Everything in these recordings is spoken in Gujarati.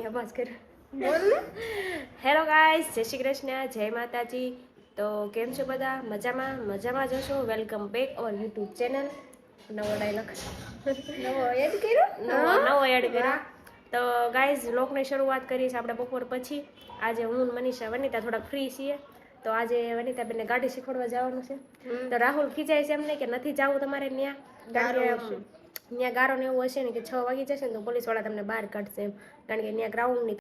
અહીંયા બસ કર. હેલો ગાઈસ જય શ્રી કૃષ્ણ જય માતાજી. તો કેમ છો બધા? મજામાં? મજામાં જશો welcome back our YouTube channel નવો ડાયલોગ નવો એડ કર્યો? નવો એડ કર્યો. તો ગાઈઝ લોકની શરૂઆત કરીશ આપણે બપોર પછી. આજે હું મનીષા વનિતા થોડા ફ્રી છીએ. તો આજે વનિતાબેનને ગાડી શીખવાડવા જવાનું છે. તો રાહુલ ખીજાય છે એમને કે નથી જવું તમારે ત્યાં ત્યાં ગારોને એવું હશે ને કે છ વાગી જશે ને તો પોલીસવાળા તમને બહાર કાઢશે કારણ કે ત્યાં ગ્રાઉન્ડની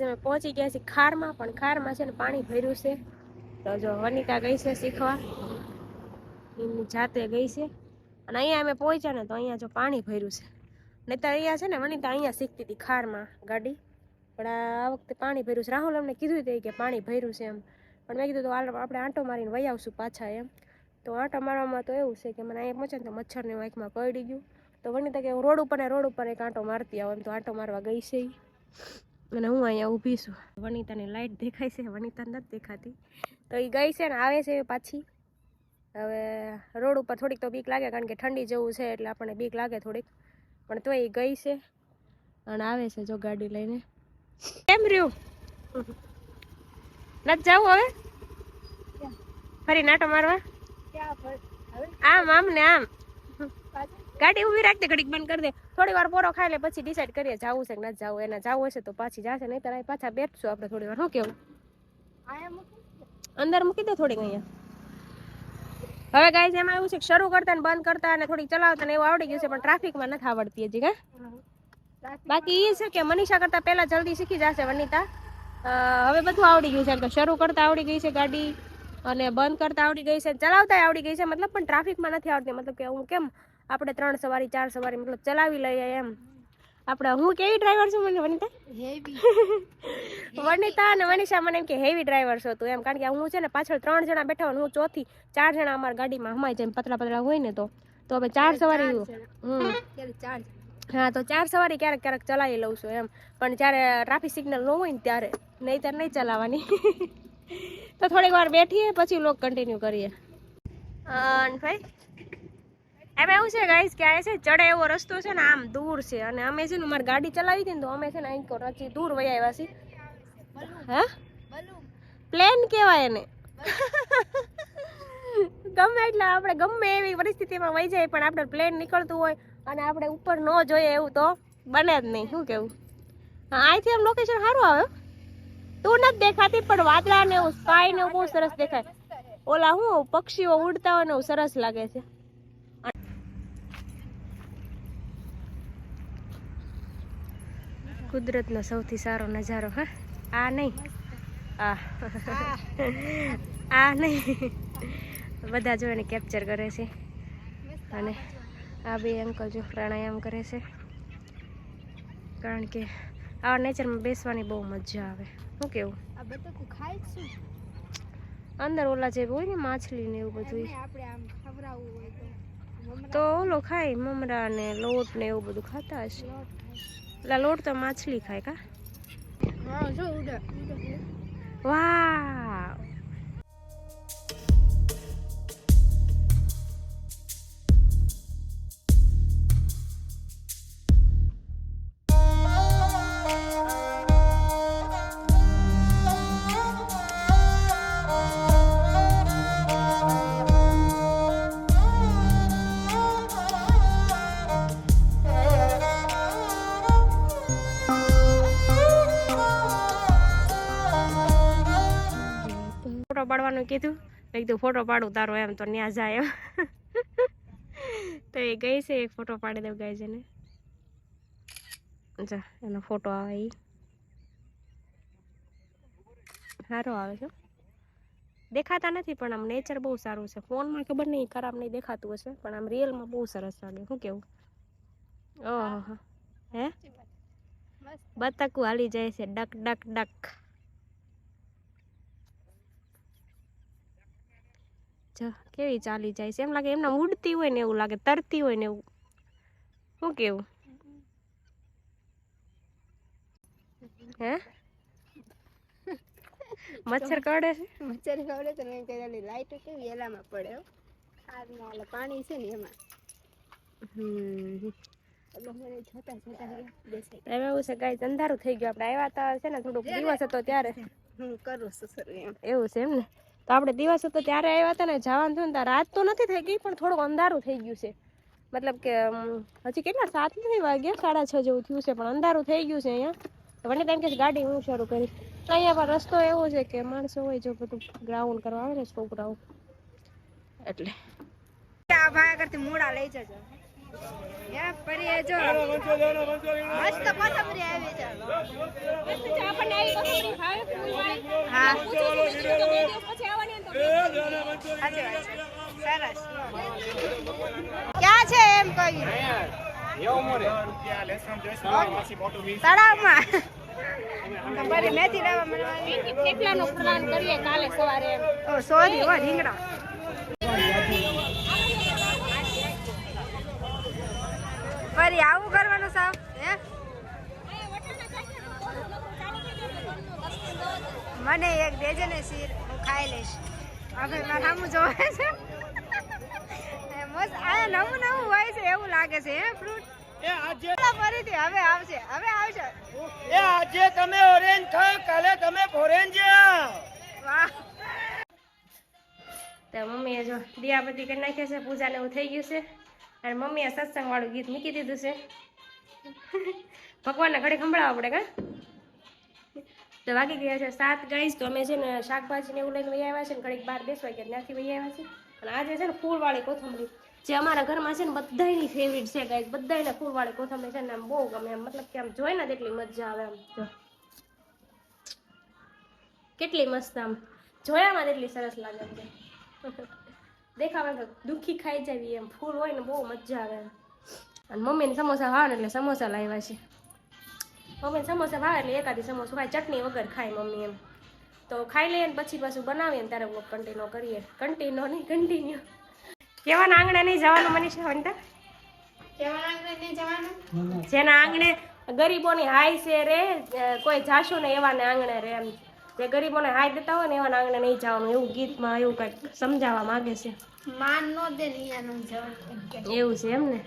તો અમે પહોંચી ગયા છીએ ખારમાં, પણ ખારમાં છે ને પાણી ભર્યું છે. તો જો વનિતા ગઈ છે શીખવા. એમની જાતે ગઈ છે. અને અહીંયા અમે પહોંચ્યા ને તો અહીંયા જો પાણી ભર્યું છે. નહીં તો અહીંયા છે ને વનિતા અહીંયા શીખતી હતી ખારમાં ગાડી. પણ આ વખતે પાણી ભર્યું છે. રાહુલ અમને કીધું હતું કે પાણી ભર્યું છે એમ. પણ મેં કીધું તો આપણે આંટો મારીને વહી આવશું પાછા એમ. તો આંટો મારવામાં તો એવું છે કે મને અહીંયા પહોંચે ને તો મચ્છરની વાંખમાં પડી ગયું. તો વનિતા કે, હું રોડ ઉપર ને રોડ ઉપર એક આંટો મારતી આવું. એમ તો આંટો મારવા ગઈ છે. અને હું અહીંયા ઊભી છું. વનિતાની લાઈટ દેખાય છે વનિતા નથી દેખાતી. તો એ ગઈ છે ને આવે છે પાછી. હવે રોડ ઉપર થોડીક તો બીક લાગે કારણ કે ઠંડી જેવું છે એટલે આપણને બીક લાગે થોડીક. પણ તો એ ગઈ છે અને આવે છે જો ગાડી લઈને. કેમ રહ્યું? નથી જવું હવે? ફરી નાટો મારવા? આમ આમ ને આમ. ગાડી ઊભી રાખી દે ઘડીક બંધ કરી દે. થોડી વાર પોરો ખાઈ લે પછી ડિસાઈડ કરીએ જવું છે કે નથી જવું એને જવું હશે તો પાછી જશે નહીં તારા પાછા બેઠશું આપણે થોડી વાર. શું કેવું? અંદર મૂકી દે થોડીક અહીંયા. હવે ગાઈઝ એમાં એવું છે કે શરૂ કરતા ને બંધ કરતા અને થોડીક ચલાવતા ને એવું આવડી ગયું છે પણ ટ્રાફિકમાં નથી આવડતી હજી કા બાકી એ છે કે મનીષા કરતા પહેલા જલ્દી શીખી જશે વનિતા. હવે બધું આવડી ગયું છે એમ તો શરૂ કરતા આવડી ગઈ છે ગાડી. અને બંધ કરતા આવડી ગઈ છે ચલાવતા આવડી ગઈ છે. મતલબ પણ ટ્રાફિકમાં નથી આવડતી. મતલબ કે હું કેમ આપણે ત્રણ સવારી ચાર સવારી મતલબ ચલાવી લઈએ એમ. આપણે હું કેવી ડ્રાઈવર છું મને વનિતા? વનિતા અને મનીષા મને એમ કે હેવી ડ્રાઈવર છો તું એમ. કારણ કે હું છે ને પાછળ ત્રણ જણા બેઠા હોય હું ચોથી ચાર જણા અમારી ગાડીમાં હમાય જાય પતલા પતલા હોય ને તો. તો હવે ચાર સવારી હમ. ચાર હા તો ચાર સવારી ક્યારેક ક્યારેક ચલાવી લઉં છું એમ. પણ જ્યારે ટ્રાફિક સિગ્નલ ન હોય ને ત્યારે નહીં ત્યારે નહીં ચલાવવાની. તો થોડીક વાર બેઠીએ પછી લોક કન્ટિન્યુ કરીએ. ભાઈ એમાં એવું છે ગાઈસ કે આ છે ચડે એવો રસ્તો છે ને આમ દૂર છે. અને અમે છે ને મારી ગાડી ચલાવી હતી ને તો અમે છે ને અહીં રચી દૂર વહી આવ્યા છીએ. હા? પ્લેન કહેવાય એને. ગમે એટલે આપણે ગમે એવી પરિસ્થિતિમાં વહી જાય પણ આપણે પ્લેન નીકળતું હોય અને આપણે ઉપર ન જોઈએ એવું તો બને જ નહીં. શું કેવું? હા અહીંથી આમ લોકેશન સારું આવે. તું નથી દેખાતી, પણ વાદળા ને એવું સ્કાય ને બહુ સરસ દેખાય. ઓલા હું, પક્ષીઓ ઉડતા હોય ને એવું સરસ લાગે છે. કુદરતનો સૌથી સારો નજારો, હા? આ નહીં. આ. નહીં. બધા જો એને કેપ્ચર કરે છે. અને આ બે અંકલ જો પ્રાણાયામ કરે છે. કારણ કે આ નેચરમાં બેસવાની બહુ મજા આવે. શું કેવું? આ બતકું ખાય શું? અંદર ઓલા જે હોય ને માછલી ને એવું બધું આપણે આમ ખવડાવવું હોય તો. તો ઓલો ખાય મમરા ને લોટ ને એવું બધું ખાતા હશે. લોટ લોટ તો માછલી ખાય કા? વાહ! પાડવાનું કીધું. મેં કીધું ફોટો પાડું તારો એમ તો ન્યા જાય એમ. તો એ ગઈ છે એક ફોટો પાડી દઉં ગાય છે ને જા એનો ફોટો આવે એ સારો આવે છે દેખાતા નથી પણ આમ નેચર બહુ સારું છે. ફોનમાં ખબર નહીં ખરાબ નહીં દેખાતું હશે પણ આમ રિયલમાં બહુ સરસ લાગે. શું કેવું? ઓહો હે. બતકું હાલી જાય છે ડક ડક ડક. જો કેવી ચાલી જાય છે? એમ લાગે એમને ઉડતી હોય ને એવું લાગે તરતી હોય ને એવું. શું કેવું? હે? મચ્છર કરડે છે? મચ્છર કરડે તો નહીં કહેલી લાઈટ કેવી એલામાં પડે આમાં પાણી છે ને એમાં. હમ. એવું છે ગાય અંધારું થઈ ગયું. આપણે આવ્યા હતા છે ને થોડુંક દિવસ હતો ત્યારે. હું કરું છું સર એમ. એવું છે એમ ને? તો આપણે દિવસ હતો ત્યારે આવ્યા હતા ને, જવાનું થયું ને રાત તો નથી થઈ ગઈ, પણ થોડુંક અંધારું થઈ ગયું છે. મતલબ કે હજી કેટલા, સાત નથી વાગ્યા? સાડા છ જેવું થયું છે, પણ અંધારું થઈ ગયું છે અહીંયા. મને તેમ કે ગાડી હું શરૂ કરીશ. અહીંયા પર રસ્તો એવો છે કે માણસો હોય જો બધું ગ્રાઉન્ડ કરવા આવે ને, છોકરાઓ. એટલે. આ ભાઈ કરતી મૂળા લઈ જજો. ક્યાં છે એમ કહ્યું તળાવમાં. તમારી મેથી લેવા મળવાની પ્લાન કરીએ કાલે સવારે ઓ સોરી હો રીંગણા. ફરી આવું કરવાનું સાવ હે? મને એક દેજે ને શીર હું ખાઈ લઈશ. હવે મારે સામું જોવે છે. એ મસ્ત આ નવું નવું હોય છે એવું લાગે છે હે ફ્રૂટ ફરીથી હવે આવશે હવે આવશે. એ આજે તમે ઓરેન્જ ખાઓ કાલે તમે ફોરેન્જ વાહ. તો મમ્મીએ જો દિયાબત્તી કરી નાખ્યા છે પૂજાને એવું થઈ ગયું છે. અને મમ્મીએ સત્સંગ વાળું ગીત મૂકી દીધું છે. ભગવાનના ઘરે સંભળાવવા પડે કા તો વાગી ગયા છે સાત, ગાઈસ, તો અમે છે ને શાકભાજી ને એવું લઈને આવ્યા છે ને, ઘડીક બહાર બેસવા ગયા ત્યાંથી વહી આવ્યા છે. અને આજે છે ને ફૂલવાળી કોથમરી જે અમારા ઘરમાં છે ને બધાયની ફેવરિટ છે, ગાઈસ, બધાયને ફૂલવાળી કોથમરી છે ને, આમ બહુ ગમે એમ મતલબ કે આમ જોઈ ને તેટલી મજા આવે આમ, જો. કેટલી મસ્ત આમ, જોયામાં તેટલી સરસ લાગે છે દેખાવા તો દુઃખી ખાઈ જાવી એમ. ફૂલ હોય ને બહુ મજા આવે અને મમ્મીને સમોસા ભાવે એટલે સમોસા લાવ્યા છે. મમ્મીને સમોસા ભાવે એટલે એકાદી સમોસું ખાય ચટણી વગર ખાય મમ્મી એમ. તો ખાઈ લઈએ ને પછી પાછું બનાવીએ ને ત્યારે કન્ટિન્યુ કરીએ. કન્ટિન્યુ નહીં કન્ટિન્યુ કેવાના આંગણે નહીં જવાનું મનીષા વનતા જેના આંગણે ગરીબોની હાય છે રે કોઈ જાશું ને એવાને આંગણે રે એમ. જે ગરીબોને હાય દેતા હોય ને એવાના આંગણે નહીં જવાનું એવું ગીતમાં એવું કંઈક સમજાવવા માંગે છે. માન નો દે એવું છે એમ ને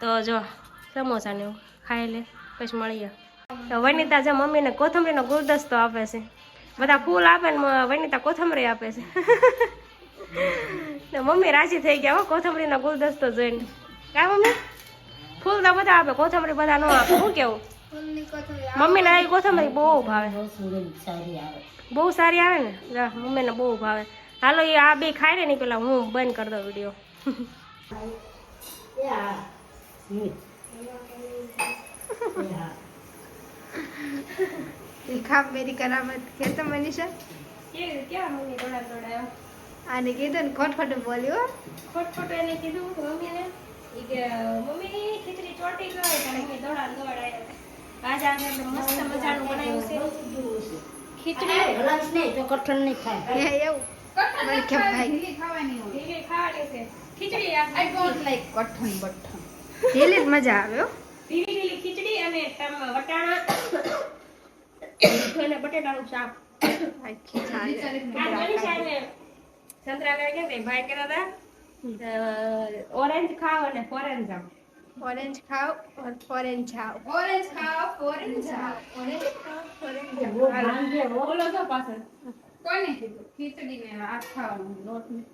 તો જો સમોસાને એવું ખાઈ લે પછી મળીએ તો વનિતા જે મમ્મીને કોથમરીનો ગુલદસ્તો આપે છે. બધા ફૂલ આપે ને વનિતા કોથમરી આપે છે. ને મમ્મી રાજી થઈ ગયા હો કોથમરીનો ગુલદસ્તો જોઈને. કા મમ્મી? ફૂલ તો બધા આપે કોથમરી બધા ન આપે. શું કેવું? મમ્મીને આવી કોથમરી બહુ ભાવે. બહુ સારી આવે. ને? મમ્મીને બહુ ભાવે. હાલો એ આ બે ખાઈ રે ને પેલા હું બંધ કરી દઉં વીડિયો ખાપ મેરી કરામત. કે તો મનીષા આને કીધું ને ખોટ ખોટું બોલ્યું ખોટ ખોટું એને કીધું મમ્મીને? ઈ કે મમ્મી ખીચડી ચોટી ગઈ. મમ્મી દોડા આજે આજે મસ્ત મજાનું બનાવ્યું છે ખીચડી. હે એવું મને કેમ ભાઈ ઢીલી ખાવાની છે ખીચડી આ ઢીલી જ મજા આવે હો. ઢીલી ઢીલી ખીચડી અને વટાણા અને બટેટાનું શાક સંતરા કે ભાઈ કહેતા હતા ઓરેન્જ ખાવ અને ફોરેન જાવ ઓરેન્જ ખાઓ ઓર ફોરેન જાઓ. ઓરેન્જ ખાઓ ફોરેન જાઓ. ઓરેન્જ ખાઓ ફોરેન જાઓ. બોલો તો પાછળ. કોને કીધું? ખીચડી ને ને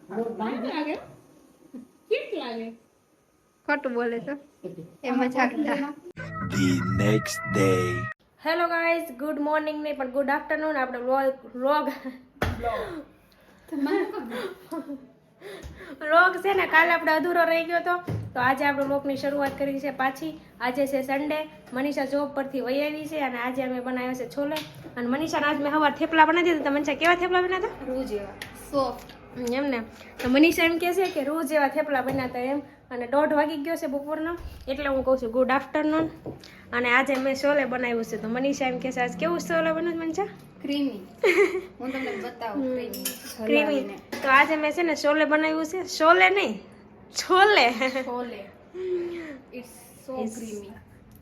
એ મજાક ધી હેલો ગાઈઝ ગુડ મોર્નિંગ ને પણ ગુડ આફ્ટરનૂન આપણે વ્લોગ વ્લોગ વ્લોગ છે ને કાલે આપણે અધૂરો રહી ગયો હતો. તો આજે આપણે વ્લોગની શરૂઆત કરી છે પાછી. આજે છે સન્ડે મનીષા જોબ પરથી વહી આવી છે અને આજે અમે બનાવ્યો છે છોલે. અને મનીષાને આજ મેં હવાર થેપલા બનાવી દીધા. મનીષા કેવા થેપલા બનાવ્યા હતા? રૂ જેવા સોફ્ટ એમ ને. તો મનીષા એમ કહે છે કે રોજ એવા થેપલા બનાવતા એમ. અને દોઢ વાગી ગયો છે બપોરનો એટલે હું કહું છું ગુડ આફ્ટરનૂન અને આજે મેં શોલે બનાવ્યું છે. તો મનીષા એમ કહે છે આજ કેવું છોલે બન્યું મનીષા? ક્રીમી હું તમને બતાવું ક્રીમી તો આજે મેં છે ને શોલે બનાવ્યું છે. સોલે નહીં chole. Chole. It's so creamy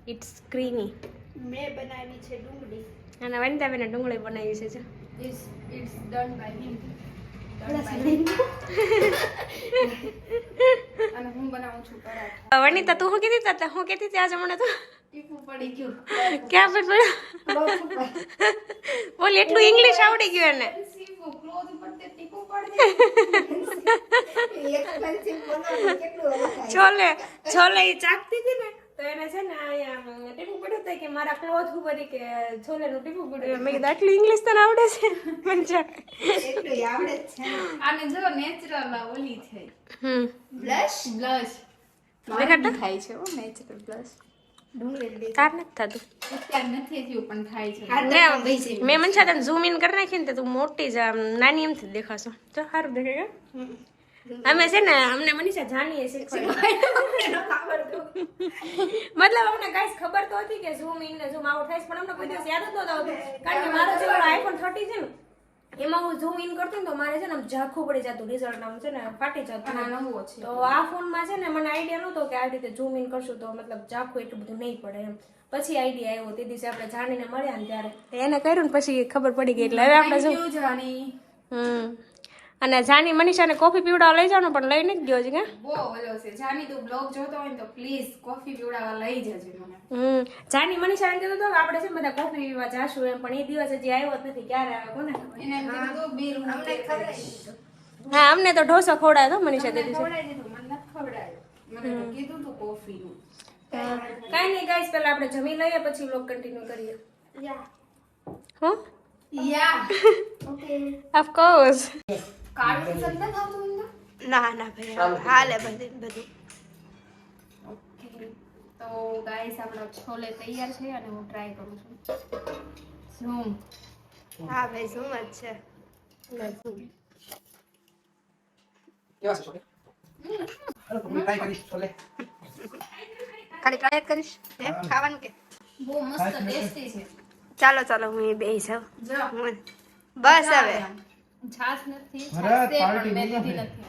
it's creamy મેં બનાવી છે ડુંગળી. અને વનિતાબેને ડુંગળી બનાવી છે. It's it's done by him Vanita તું શું કીધી તા હું કીધી ત્યાં જમણે મને તો? પડી ગયું ક્યાં પર પડ્યો? બોલ એટલું ઇંગ્લિશ આવડી ગયું એને. છોલે છોલે ચાકતી હતી ને? તો એને છે ને અહીંયા ટીપું પડ્યું હતું કે મારા ક્લોથ ઉપર કે છોલેનું ટીપું પડ્યું મેં કીધું આટલું ઇંગ્લિશ તને આવડે છે? મંજા આને જો નેચરલ ઓલી છે હમ. Blush blush? થાય છે ઓ નેચરલ બ્લશ નથી થતું. નથી થયું પણ થાય છે. મેં મનસા તને ઝૂમ ઇન કરી નાખી ને તો તું મોટી જ આમ નાની એમથી જ દેખાશો. તો સારું દેખાય અમે છે ને અમને મનીષા જાણીએ મતલબ અમને કઈ ખબર તો હતી કે ઝૂમ ઇન ને ઝૂમ આઉટ થાય પણ અમને કોઈ દિવસ યાદ જ નહોતું આવતું. કારણ કે મારો જે આઈફોન થર્ટી છે ને એમાં હું ઝૂમ ઇન કરતી ને તો મારે છે ને ઝાખું પડી જતું રિઝલ્ટ આમ છે ને ફાટી જતું. નવો છે. તો આ ફોનમાં છે ને મને આઈડિયા નહોતો કે આ રીતે ઝૂમ ઇન કરશું તો મતલબ ઝાખું એટલું બધું નહીં પડે એમ. પછી આઈડિયા આવ્યો તે દિવસે આપણે જાણીને મળ્યા ને ત્યારે. એને કર્યું ને પછી ખબર પડી ગઈ એટલે હવે આપણે you, હમ. અને જાની મનીષાને કોફી પીવડાવવા લઈ જાવ પણ લઈ નથી ગયો છે કે? બહુ ઓલો છે. જાની તું બ્લોગ જોતો હોય તો પ્લીઝ કોફી પીવડાવવા લઈ જજે મને. હમ. જાની મનીષાને કીધું તો આપણે છે બધા કોફી પીવા જાશું એમ પણ એ દિવસ હજી આવ્યો નથી ક્યારે આવે કોને એને કીધું બિલ હું અમને તો ઢોસો ખવડાવ્યો હતો મનીષા મને દીદી ખવડાવી દીધું મને નથી ખવડાવ્યું. મને કીધું તું કોફીનું. કઈ નહીં ગાઈસ પહેલા આપણે જમી લઈએ પછી લોક કન્ટિન્યુ કરીએ. હા? યા. ઓફ કોર્સ ના ના ભાઈ હાલે બધું બધું તો ગાઈસ આપણા છોલે તૈયાર છે અને હું ટ્રાય કરું છું ઝૂમ હા ભાઈ ઝૂમ જ છે કેવા છે છોલે હાલો તમે ટ્રાય કરીશ છોલે ખાલી ટ્રાય કરીશ ખાવાનું કે બહુ મસ્ત ટેસ્ટી છે ચાલો ચાલો હું એ બેસી જાઉં જો બસ હવે છાશ નથી છાસ પણ મેથી હશે. નથી.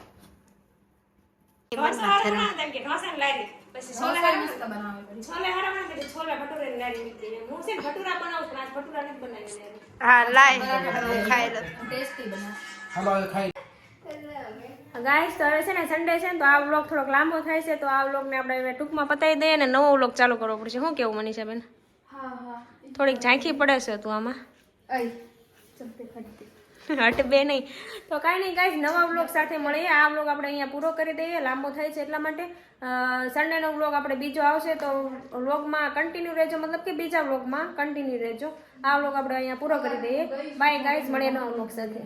ઢોસા લારી. પછી છોલે ઢોસા બનાવે છોલે હારા બનાવે છોલે ભટુરે લારી હું છે ભટુરા બનાવું પણ આજ ભટુરા નથી બનાવી હા લાય. ખાઈ લો. ટેસ્ટી બનાવે. હાલો ખાઈ ગાઈસ તો હવે છે ને સન્ડે છે ને તો આ વ્લોગ થોડોક લાંબો થાય છે તો આ વ્લોગ ને આપણે ટૂંકમાં પતાવી દઈએ ને નવો વ્લોગ ચાલુ કરવો પડશે. શું કેવું મનીષાબેન? બેન હા. થોડીક ઝાંખી પડે છે તું આમાં. અય ચમચી ખટતી હટ બે નહીં. તો કાંઈ નહીં કાંઈ નવા વ્લોગ સાથે મળીએ. આ વ્લોગ આપણે અહીંયા પૂરો કરી દઈએ. લાંબો થાય છે એટલા માટે. સન્ડેનો વ્લોગ આપણે બીજો આવશે, તો વ્લોગમાં કન્ટિન્યુ રહેજો. મતલબ કે બીજા વ્લોગમાં કન્ટિન્યુ રહેજો. આ વ્લોગ આપણે અહીંયા પૂરો કરી દઈએ. બાય ગાઈઝ મળીએ નવા વ્લોગ સાથે.